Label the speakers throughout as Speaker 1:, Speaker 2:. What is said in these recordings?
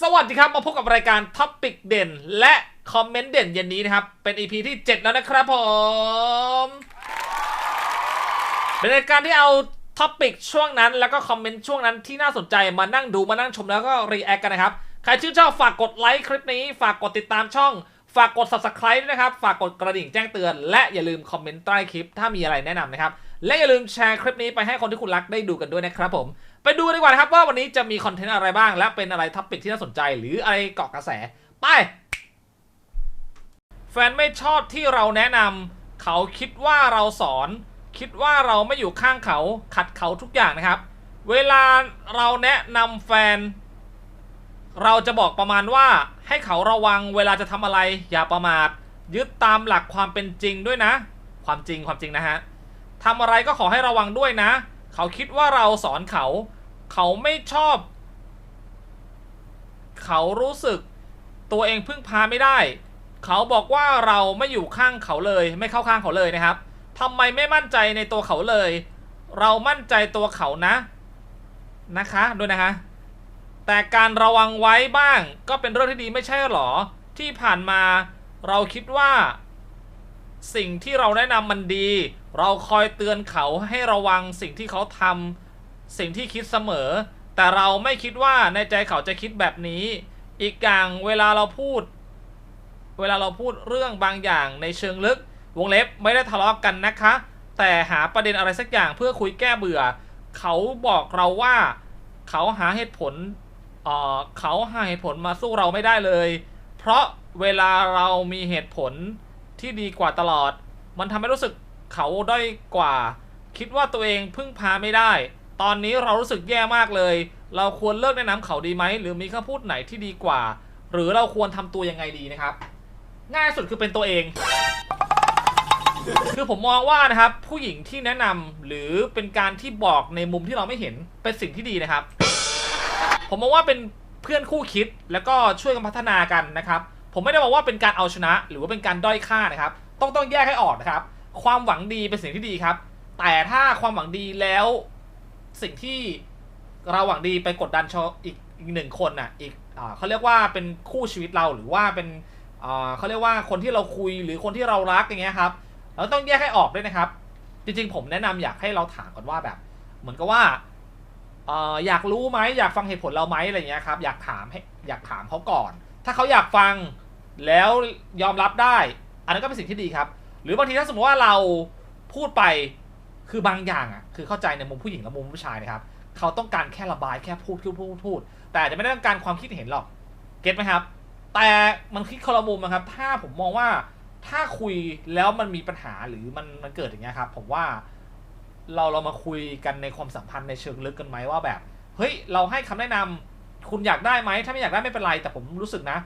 Speaker 1: สวัสดีครับมาพบกับรายการท็อปิกเด่น และคอมเมนต์เด่นเย็นนี้นะครับ เป็น EP ที่ 7 แล้วนะครับผม เป็นรายการที่เอาท็อปิกช่วงนั้น แล้วก็คอมเมนต์ช่วงนั้นที่น่าสนใจมานั่งดูมานั่งชมแล้วก็รีแอคกันนะครับ ใครชื่นชอบฝากกดไลค์คลิปนี้ ฝากกดติดตามช่อง ฝากกด subscribe ด้วยนะครับ ฝากกดกระดิ่งแจ้งเตือน และอย่าลืมคอมเมนต์ใต้คลิปถ้ามีอะไรแนะนำนะครับ และอย่าลืมแชร์คลิปนี้ไปให้คนที่คุณรักได้ดูกันด้วยนะครับผม ไปดูดีกว่านะครับว่าวันนี้จะมีคอนเทนต์อะไรบ้าง และเป็นอะไรท็อปิกที่น่าสนใจ หรืออะไรเกาะกระแส ไป แฟนไม่ชอบที่เราแนะนำเขาคิดว่าเราสอน คิดว่าเราไม่อยู่ข้างเขา ขัดเขาทุกอย่างนะครับ เวลาเราแนะนำแฟน เราจะบอกประมาณว่าให้เขาระวังเวลาจะทำอะไรอย่าประมาทยึดตามหลักความเป็นจริงด้วยนะ ความจริงความจริงนะฮะ ทำอะไรก็ขอให้ระวังด้วยนะ เขาคิดว่าเราสอนเขา เขาไม่ชอบ เขารู้สึก ตัวเองพึ่งพาไม่ได้ เขาบอกว่าเราไม่อยู่ข้างเขาเลย ไม่เข้าข้างเขาเลยนะครับทำไมไม่มั่นใจในตัวเขาเลย เรามั่นใจตัวเขานะ นะคะด้วยนะคะ แต่การระวังไว้บ้างก็เป็นเรื่องที่ดีไม่ใช่หรอ ที่ผ่านมาเราคิดว่า สิ่งที่เราแนะนำมันดี เราคอยเตือนเขาให้ระวังสิ่งที่เขาทำสิ่งที่คิดเสมอ แต่เราไม่คิดว่าในใจเขาจะคิดแบบนี้ อีกอย่างเวลาเราพูด เวลาเราพูดเรื่องบางอย่างในเชิงลึก วงเล็บไม่ได้ทะเลาะกันนะคะ แต่หาประเด็นอะไรสักอย่างเพื่อคุยแก้เบื่อ เขาบอกเราว่า เขาหาเหตุผลเออเขาหาเหตุผลมาสู้เราไม่ได้เลย เพราะเวลาเรามีเหตุผล ที่ดีกว่าตลอด มันทำให้รู้สึกเขาด้อยกว่า คิดว่าตัวเองพึ่งพาไม่ได้ ตอนนี้เรารู้สึกแย่มากเลย เราควรเลิกแนะนำเขาดีไหม หรือมีคำพูดไหนที่ดีกว่า หรือเราควรทำตัวยังไงดีนะครับ ง่ายสุดคือเป็นตัวเอง คือผมมองว่านะครับ ผู้หญิงที่แนะนำหรือเป็นการที่บอกในมุมที่เราไม่เห็นเป็นสิ่งที่ดีนะครับ ผมมองว่าเป็นเพื่อนคู่คิดแล้วก็ช่วยกันพัฒนากันนะครับ ผมไม่ได้บอกว่าเป็นการเอาชนะ หรือว่าเป็นการด้อยค่านะครับ ต้องต้องแยกให้ออกนะครับ ความหวังดีเป็นสิ่งที่ดีครับ แต่ถ้าความหวังดีแล้วสิ่งที่เราหวังดีไปกดดันชออีกอีกหนึ่งคนน่ะอีกอเขาเรียกว่าเป็นคู่ชีวิตเราหรือว่าเป็นเขาเรียกว่าคนที่เราคุยหรือคนที่เรารักอย่างเงี้ยครับเราต้องแยกให้ออกด้วยนะครับ จริงๆ ผมแนะนำอยากให้เราถามก่อนว่าแบบ เหมือนกับว่าเอ่ออยากรู้ไหมอยากฟังเหตุผลเราไหมอะไรเงี้ยครับ อยากถามให้อยากถามเขาก่อน ถ้าเขาอยากฟังแล้วยอมรับได้ อันนั้นก็เป็นสิ่งที่ดีครับ หรือบางทีถ้าสมมติว่าเราพูดไปคือบางอย่างอะคือเข้าใจในมุมผู้หญิงและมุมผู้ชายนะครับเขาต้องการแค่ระบายแค่พูดพูดพูดพูด แต่จะไม่ได้ต้องการความคิดเห็นหรอกเก็ตไหมครับ แต่มันคิดคนละมุมนะครับ ถ้าผมมองว่าถ้าคุยแล้วมันมีปัญหาหรือมันมันเกิดอย่างเงี้ยครับ ผมว่าเราเรามาคุยกันในความสัมพันธ์ในเชิงลึกกันไหมว่าแบบ เฮ้ย เราให้คำแนะนำ คุณอยากได้ไหมถ้าไม่อยากได้ไม่เป็นไร แต่ผมรู้สึกนะ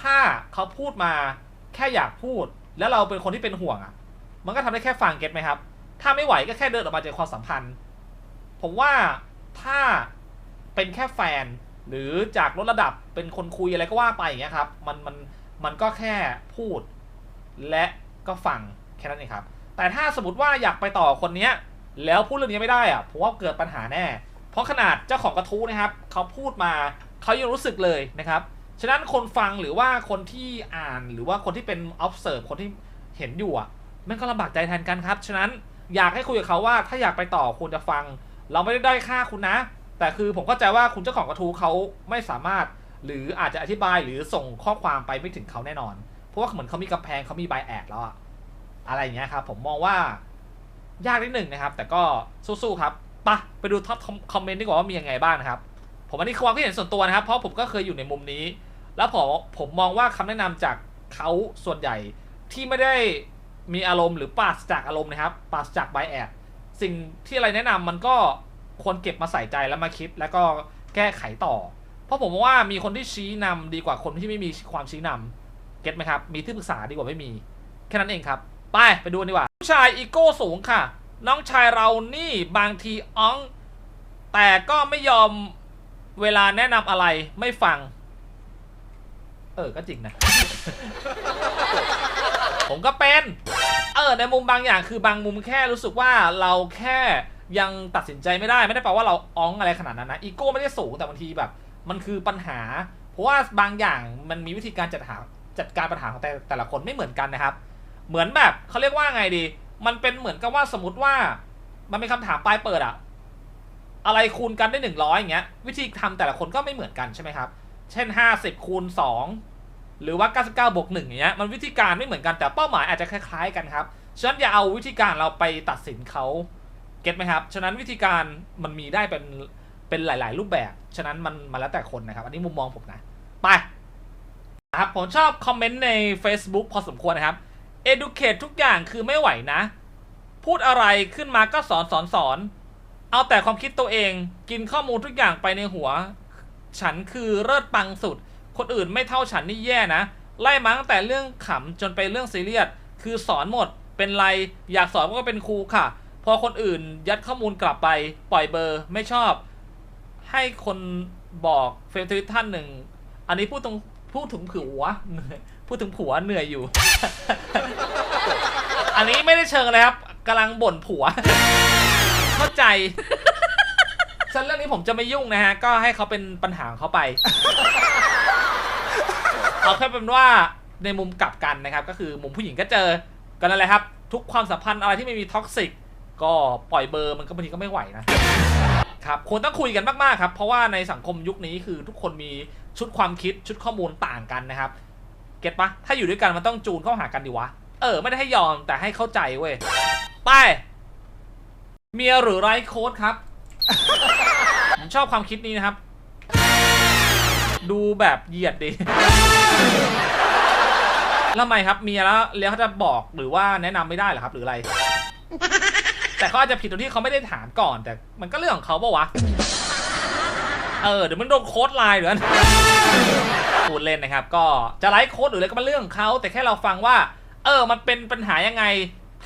Speaker 1: ถ้าเขาพูดมาแค่อยากพูด แล้วเราเป็นคนที่เป็นห่วงอะ มันก็ทำได้แค่ฟังเก็ตไหมครับ ถ้าไม่ไหวก็แค่เดินออกมาจากความสัมพันธ์ ผมว่าถ้าเป็นแค่แฟน หรือจากลดระดับเป็นคนคุยอะไรก็ว่าไปอย่างเงี้ยครับ มันมันมันก็แค่พูด และก็ฟังแค่นั้นเองครับ แต่ถ้าสมมติว่าอยากไปต่อคนเนี้ย แล้วพูดเรื่องนี้ไม่ได้อะผมว่าเกิดปัญหาแน่ เพราะขนาดเจ้าของกระทู้นะครับเขาพูดมาเขายังรู้สึกเลยนะครับ ฉะนั้นคนฟังหรือว่าคนที่อ่านหรือว่าคนที่เป็น observe คนที่เห็นอยู่อะมันก็ลำบากใจแทนกันครับ ฉะนั้นอยากให้คุยกับเขาว่าถ้าอยากไปต่อควรจะฟัง เราไม่ได้ด้อยค่าคุณนะ แต่คือผมเข้าใจว่าคุณเจ้าของกระทู้เขาไม่สามารถ หรืออาจจะอธิบายหรือส่งข้อความไปไม่ถึงเขาแน่นอน เพราะว่าเหมือนเขามีกำแพงเขามีใบแอดแล้วอะอะไรอย่างเงี้ยครับผมมองว่ายากนิดหนึ่งนะครับ แต่ก็สู้ๆครับ ปะไปดูท็อปคอมเมนต์ดีกว่าว่ามียังไงบ้างนะครับ ผมอันนี้ความคิดเห็นส่วนตัวนะครับ เพราะผมก็เคยอยู่ในมุมนี้ แล้วผมผมมองว่าคำแนะนำจากเขาส่วนใหญ่ที่ไม่ได้มีอารมณ์หรือปราศจากอารมณ์นะครับปราศจากไบแอดสิ่งที่อะไรแนะนำมันก็ควรเก็บมาใส่ใจแล้วมาคิด แล้วก็แก้ไขต่อ เพราะผมว่ามีคนที่ชี้นำดีกว่าคนที่ไม่มีความชี้นำเก็ตไหมครับ มีที่ปรึกษาดีกว่าไม่มี แค่นั้นเองครับ ไป ไปดูนดีกว่า ผู้ชายอีโก้สูงค่ะ น้องชายเรานี่บางทีอ้อง แต่ก็ไม่ยอมเวลาแนะนำอะไรไม่ฟัง เออก็จริงนะ ผมก็เป็น เออในมุมบางอย่างคือบางมุมแค่รู้สึกว่าเราแค่ยังตัดสินใจไม่ได้ไม่ได้แปลว่าเราอ้องอะไรขนาดนั้นนะอีโก้ไม่ได้สูงแต่บางทีแบบ มันคือปัญหาผราะว่าบางอย่างมันมีวิธีการจัดหาจัดการปัญหาของแต่แต่ละคนไม่เหมือนกันนะครับ เหมือนแบบเขาเรียกว่าไงดี มันเป็นเหมือนกับว่าสมมติว่า มันเป็นคำถามปลายเปิดอะอะไรคูณกันได้หนึ่งร้อยอย่างเงี้ย วิธีทำแต่ละคนก็ไม่เหมือนกันใช่ไหมครับ เช่นห้าสิบคูณสองหรือว่าเก้าสิบเก้าบวกหนึ่งอย่างเงี้ยมันวิธีการไม่เหมือนกันแต่เป้าหมายอาจจะคล้าย ๆ กันครับฉะนั้นอย่าเอาวิธีการเราไปตัดสินเขาเก็ตไหมครับ ฉะนั้นวิธีการมันมีได้เป็นเป็นหลาย ๆ รูปแบบ ฉะนั้นมันมันแล้วแต่คนนะครับ อันนี้มุมมองผมนะ ไปนะครับผมชอบคอมเมนต์ใน Facebook พอสมควรนะครับ educate ทุกอย่างคือไม่ไหวนะ พูดอะไรขึ้นมาก็สอนสอนสอน เอาแต่ความคิดตัวเองกินข้อมูลทุกอย่างไปในหัว ฉันคือเลิศปังสุด คนอื่นไม่เท่าฉันนี่แย่นะ ไล่มาตั้งแต่เรื่องขำจนไปเรื่องซีเรียสคือสอนหมดเป็นไรอยากสอนก็เป็นครูค่ะ พอคนอื่นยัดข้อมูลกลับไป ปล่อยเบอร์ไม่ชอบ ให้คนบอกเฟรมทวิตท่านหนึ่ง อันนี้พูดตรง พูดถึงผัวเหนื่อยพูดถึงผัวเหนื่อยอยู่ อันนี้ไม่ได้เชิงเลยครับกำลังบ่นผัว เข้าใจฉันเรื่องนี้ผมจะไม่ยุ่งนะฮะ ก็ให้เขาเป็นปัญหาของเขาไป เอาแค่เป็นว่าในมุมกลับกันนะครับ ก็คือมุมผู้หญิงก็เจอกันนั่นแหละครับ ทุกความสัมพันธ์อะไรที่ไม่มีท็อกซิกก็ปล่อยเบอร์มันก็บางทีก็ไม่ไหวนะ ครับควรต้องคุยกันมากๆครับ เพราะว่าในสังคมยุคนี้คือทุกคนมีชุดความคิดชุดข้อมูลต่างกันนะครับ เก็ตปะถ้าอยู่ด้วยกันมันต้องจูนเข้าหากันดีวะ เออ ไม่ได้ให้ยอมแต่ให้เข้าใจเว้ย ไป เมียหรือไรโค้ดครับ ผมชอบความคิดนี้นะครับ ดูแบบเหยียดดิแล้วทำไมครับเมียแล้วแล้วเขาจะบอกหรือว่าแนะนำไม่ได้เหรอครับ หรืออะไร แต่เขาอาจจะผิดตรงที่เขาไม่ได้ถามก่อน แต่มันก็เรื่องของเขาปะวะ เออเดี๋ยวมันโดนโค้ดไลน์หรืออะไรพูดเล่นนะครับ ก็จะไลฟ์โค้ดหรืออะไรก็เป็นเรื่องของเขาแต่แค่เราฟังว่า เออ มันเป็นปัญหายังไง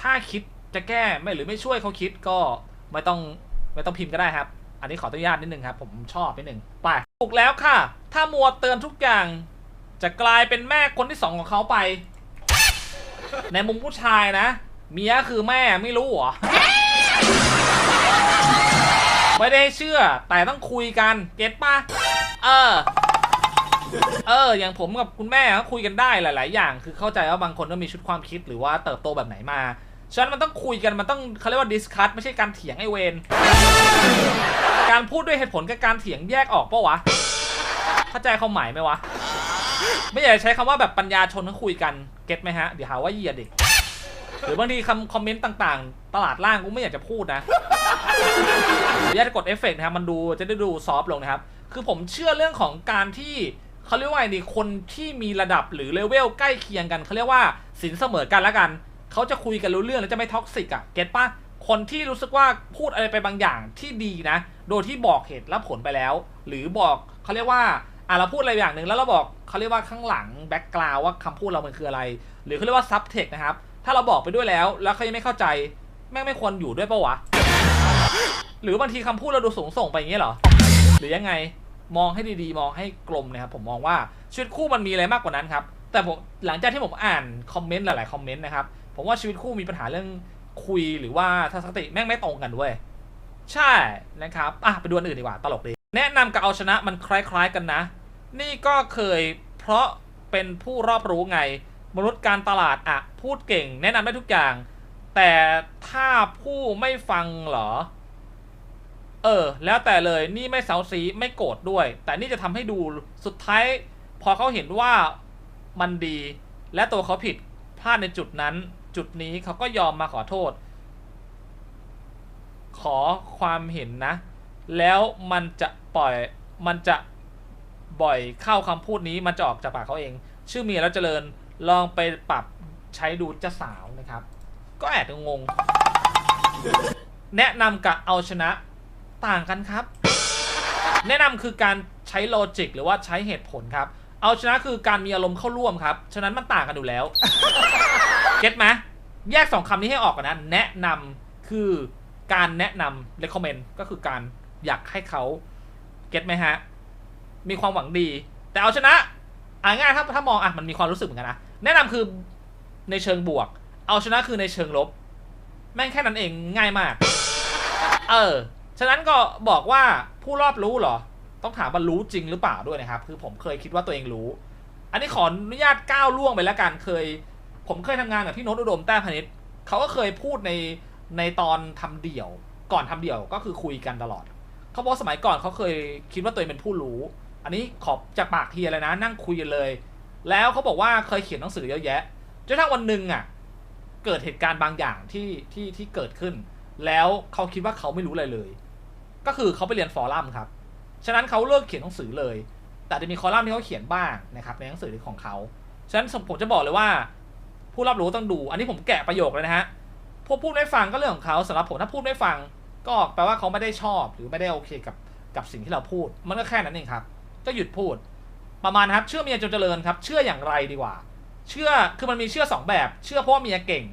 Speaker 1: ถ้าคิดจะแก้ไม่หรือไม่ช่วยเขาคิดก็ไม่ต้องไม่ต้องพิมพ์ก็ได้ครับ อันนี้ขออนุญาตนิดนึงครับ ผมชอบนิดนึงไปถูกแล้วค่ะ ถ้ามัวเตือนทุกอย่าง จะกลายเป็นแม่คนที่สองของเขาไป ในมุมผู้ชายนะ เมียคือแม่ไม่รู้เหรอ ไม่ได้ให้เชื่อ แต่ต้องคุยกัน เก็ตปะเออ เออ อย่างผมกับคุณแม่ก็คุยกันได้หลาย ๆ อย่าง คือเข้าใจว่าบางคนก็มีชุดความคิดหรือว่าเติบโตแบบไหนมา ฉะนั้นมันต้องคุยกัน มันต้องเขาเรียกว่าดิสคัตไม่ใช่การเถียงไอเวน การพูดด้วยเหตุผลกับการเถียงแยกออกปะวะ เข้าใจความหมายไหมวะ ไม่อยากใช้คำว่าแบบปัญญาชนทั้งคุยกัน เก็ตไหมฮะ เดี๋ยวหาว่าเหยียดอีก หรือบางทีคำคอมเมนต์ต่างๆ ตลาดล่างกูไม่อยากจะพูดนะออนุญาตกดเอฟเฟกต์นะครับ มันดูจะได้ดูซอฟต์ลงนะครับ คือผมเชื่อเรื่องของการที่เขาเรียกว่าไงดีคนที่มีระดับหรือเลเวลใกล้เคียงกันเขาเรียกว่าสินเสมอกันแล้วกัน เขาจะคุยกันรู้เรื่องแล้วจะไม่ท็อกซิกอะเก็ตปะคนที่รู้สึกว่าพูดอะไรไปบางอย่างที่ดีนะ โดยที่บอกเหตุและผลไปแล้ว หรือบอกเขาเรียกว่าอะเราพูดอะไรอย่างหนึ่งแล้วเราบอกเขาเรียกว่าข้างหลังแบ็กกราวว่าคำพูดเรามันคืออะไร หรือเขาเรียกว่าซับเทคนะครับ ถ้าเราบอกไปด้วยแล้ว แล้วเขายังไม่เข้าใจแม่งไม่ควรอยู่ด้วยปะวะ หรือบางทีคำพูดเราดูสูงส่งไปอย่างเงี้ยเหรอ หรือยังไงมองให้ดีๆ มองให้กลมนะครับผมมองว่าชีวิตคู่มันมีอะไรมากกว่านั้นครับ แต่ผมหลังจากที่ผมอ่านคอมเมนต์หลายๆคอมเมนต์นะครับผมว่าชีวิตคู่มีปัญหาเรื่องคุยหรือว่าทัศนคติแม่งไม่ตรงกันด้วยใช่นะครับอะไปดูอันอื่นดีกว่าตลกดีแนะนำกับเอาชนะมันคล้าย ๆกันนะ นี่ก็เคยเพราะเป็นผู้รอบรู้ไง มนุษย์การตลาดอะพูดเก่ง แนะนำได้ทุกอย่าง แต่ถ้าผู้ไม่ฟังเหรอ เออ แล้วแต่เลยนี่ไม่เสาสีไม่โกรธด้วย แต่นี่จะทำให้ดูสุดท้าย พอเขาเห็นว่ามันดี และตัวเขาผิดพลาดในจุดนั้น จุดนี้เขาก็ยอมมาขอโทษ ขอความเห็นนะ แล้วมันจะปล่อยมันจะบ่อยเข้าคำพูดนี้มันจะออกจากปากเขาเอง ชื่อเมียแล้วเจริญ ลองไปปรับใช้ดูจะสาวนะครับ ก็แอบงง แนะนำกับเอาชนะต่างกันครับ แนะนำคือการใช้โลจิกหรือว่าใช้เหตุผลครับ เอาชนะคือการมีอารมณ์เข้าร่วมครับ ฉะนั้นมันต่างกันอยู่แล้ว เก็ตไหมแยกสองคำนี้ให้ออกกันนะ แนะนำคือการแนะนำ recommend ก็คือการอยากให้เขาเก็ตไหมฮะ มีความหวังดี แต่เอาชนะอ่าง่ายถ้าถ้ามองอะมันมีความรู้สึกเหมือนกันนะ แนะนำคือในเชิงบวก เอาชนะคือในเชิงลบ แม่งแค่นั้นเองง่ายมาก เออ ฉะนั้นก็บอกว่าผู้รอบรู้เหรอ ต้องถามว่ารู้จริงหรือเปล่าด้วยนะครับ คือผมเคยคิดว่าตัวเองรู้ อันนี้ขออนุญาตก้าวล่วงไปแล้วกันเคย ผมเคยทำงานกับพี่โนตอุดมแต้พนิชเขาก็เคยพูดในในตอนทำเดี่ยว ก่อนทำเดี่ยวก็คือคุยกันตลอดเขาบอกสมัยก่อนเขาเคยคิดว่าตัวเองเป็นผู้รู้ อันนี้ขอบจากปากเฮียเลยนะ นั่งคุยกันเลย แล้วเขาบอกว่าเคยเขียนหนังสือเยอะแยะจนกระทั่งวันหนึ่งอะ เกิดเหตุการณ์บางอย่างที่ที่ที่เกิดขึ้น แล้วเขาคิดว่าเขาไม่รู้อะไรเลย ก็คือเขาไปเรียนฟอรัมครับ ฉะนั้นเขาเลิกเขียนหนังสือเลย แต่จะมีคอลัมน์ที่เขาเขียนบ้างนะครับในหนังสือของเขา ฉะนั้นผมจะบอกเลยว่า ผู้รับรู้ต้องดู อันนี้ผมแกะประโยคเลยนะฮะ พวกพูดไม่ฟังก็เรื่องของเขาสำหรับผมถ้าพูดไม่ฟัง ก็แปลว่าเขาไม่ได้ชอบหรือไม่ได้โอเคกับกับสิ่งที่เราพูด มันก็แค่นั้นเองครับ ก็หยุดพูด ประมาณครับเชื่อเมียจนเจริญครับ เชื่ออย่างไรดีกว่า เชื่อคือมันมีเชื่อสองแบบ เชื่อเพราะว่าเมียเก่ง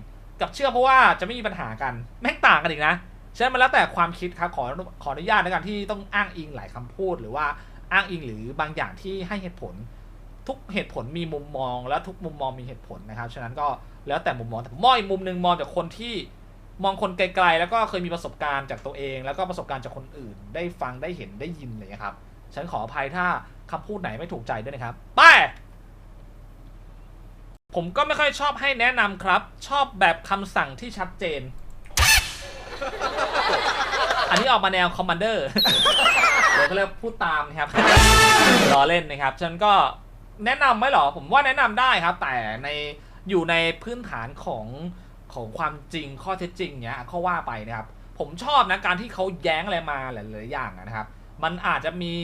Speaker 1: กับเชื่อเพราะว่าจะไม่มีปัญหากันแม่งต่างกันอีกนะฉะนั้นมันแล้วแต่ความคิดครับขอขออนุญาตในการที่ต้องอ้างอิงหลายคำพูด หรือว่าอ้างอิงหรือบางอย่างที่ให้เหตุผล ทุกเหตุผลมีมุมมอง และทุกมุมมองมีเหตุผลนะครับฉะนั้นก็แล้วแต่มุมมองแต่ผมมองอีกมุมหนึ่งมองจากคนที่มองคนไกลๆ แล้วก็เคยมีประสบการณ์จากตัวเอง แล้วก็ประสบการณ์จากคนอื่น ได้ฟังได้เห็นได้ยินอะไรอย่างเลยครับ ฉันขออภัยถ้า คำพูดไหนไม่ถูกใจด้วยนะครับไปผมก็ไม่ค่อยชอบให้แนะนำครับ ชอบแบบคำสั่งที่ชัดเจน อันนี้ออกมาแนวคอมมานเดอร์เดี๋ยวก็เรียกพูดตามนะครับรอเล่นนะครับฉันก็แนะนำไหมหรอ ผมว่าแนะนำได้ครับ แต่ในอยู่ในพื้นฐานของของความจริงข้อเท็จจริงเนี้ยข้อว่าไปนะครับ ผมชอบนะการที่เขาแย้งอะไรมาหลายๆอย่างนะครับ มันอาจจะมี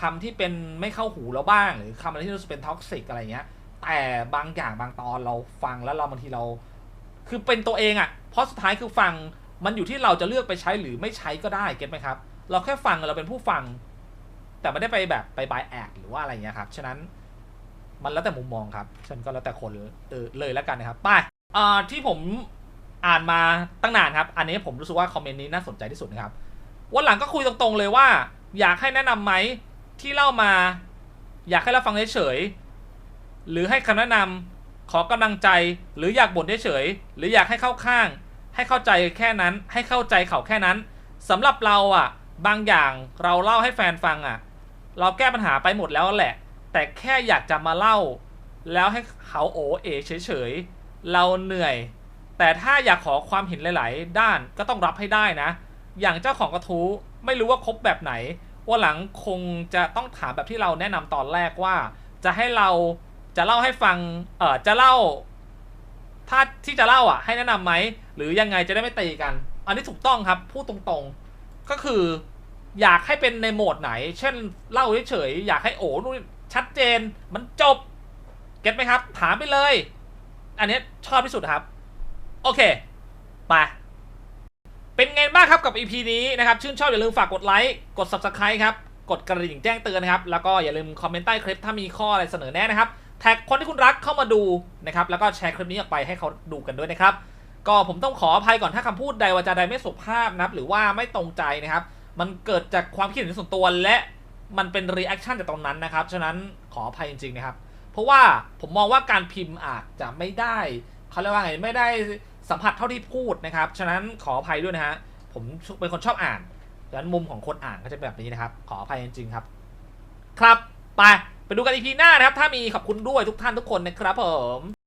Speaker 1: คำที่เป็นไม่เข้าหูเราบ้าง หรือคำอะไรที่รู้สึกเป็นท็อกซิกอะไรเงี้ย แต่บางอย่างบางตอนเราฟังแล้วเราบางทีเรา คือเป็นตัวเองอะ่ะ เพราะสุดท้ายคือฟังมันอยู่ที่เราจะเลือกไปใช้หรือไม่ใช้ก็ได้เก็ตไหมครับ เราแค่ฟังเราเป็นผู้ฟัง แต่ไม่ได้ไปแบบไปบายแอดหรือว่าอะไรเงี้ยครับ ฉะนั้นมันแล้วแต่มุมมองครับ ฉันก็แล้วแต่คนเออเลยแล้วกันนะครับไปอ่าที่ผมอ่านมาตั้งนานครับ อันนี้ผมรู้สึกว่าคอมเมนต์นี้น่าสนใจที่สุดนะครับ วันหลังก็คุยตรงๆเลยว่า อยากให้แนะนำไหม ที่เล่ามา อยากให้เราฟังเฉยๆหรือให้คำแนะนำขอกำลังใจหรืออยากบ่นเฉยๆหรืออยากให้เข้าข้าง ให้เข้าใจแค่นั้น ให้เข้าใจเขาแค่นั้นสำหรับเราอะ บางอย่างเราเล่าให้แฟนฟังอะ เราแก้ปัญหาไปหมดแล้วแหละ แต่แค่อยากจะมาเล่า แล้วให้เขาโอเอเฉยๆเราเหนื่อย แต่ถ้าอยากขอความเห็นหลาย ๆ ด้านก็ต้องรับให้ได้นะ อย่างเจ้าของกระทู้ไม่รู้ว่าคบแบบไหน วันหลังคงจะต้องถามแบบที่เราแนะนำตอนแรกว่า จะให้เราจะเล่าให้ฟังเออจะเล่า ถ้าที่จะเล่าอะ ให้แนะนำไหมหรือยังไงจะได้ไม่ตีกัน อันนี้ถูกต้องครับพูดตรงๆ ก็คือ อยากให้เป็นในโหมดไหน เช่นเล่าเฉยๆอยากให้โอ้นู่นชัดเจนมันจบเก็ตไหมครับ ถามไปเลย อันนี้ชอบที่สุดครับ โอเค ไป เป็นไงบ้างครับกับ EP นี้นะครับ ชื่นชอบอย่าลืมฝากกดไลค์ กด Subscribe ครับ กดกระดิ่งแจ้งเตือนนะครับ แล้วก็อย่าลืมคอมเมนต์ใต้คลิปถ้ามีข้ออะไรเสนอแน่นะครับ แท็กคนที่คุณรักเข้ามาดูนะครับ แล้วก็แชร์คลิปนี้ออกไปให้เขาดูกันด้วยนะครับ ก็ผมต้องขออภัยก่อนถ้าคำพูดใดวาจาใดไม่สุภาพนะครับ หรือว่าไม่ตรงใจนะครับ มันเกิดจากความคิดเห็นส่วนตัวและมันเป็นรีแอคชั่นจากตรงนั้นนะครับ ฉะนั้นขออภัยจริงๆนะครับ เพราะว่าผมมองว่าการพิมพ์อาจจะไม่ได้เขาเรียกว่าไงไม่ได้ สัมผัสเท่าที่พูดนะครับ ฉะนั้นขออภัยด้วยนะฮะ ผมเป็นคนชอบอ่านดังนั้นมุมของคนอ่านก็จะเป็นแบบนี้นะครับ ขออภัยจริงๆครับ ครับ ไป ไปดูกันอีพีหน้านะครับ ถ้ามีขอบคุณด้วยทุกท่านทุกคนนะครับผม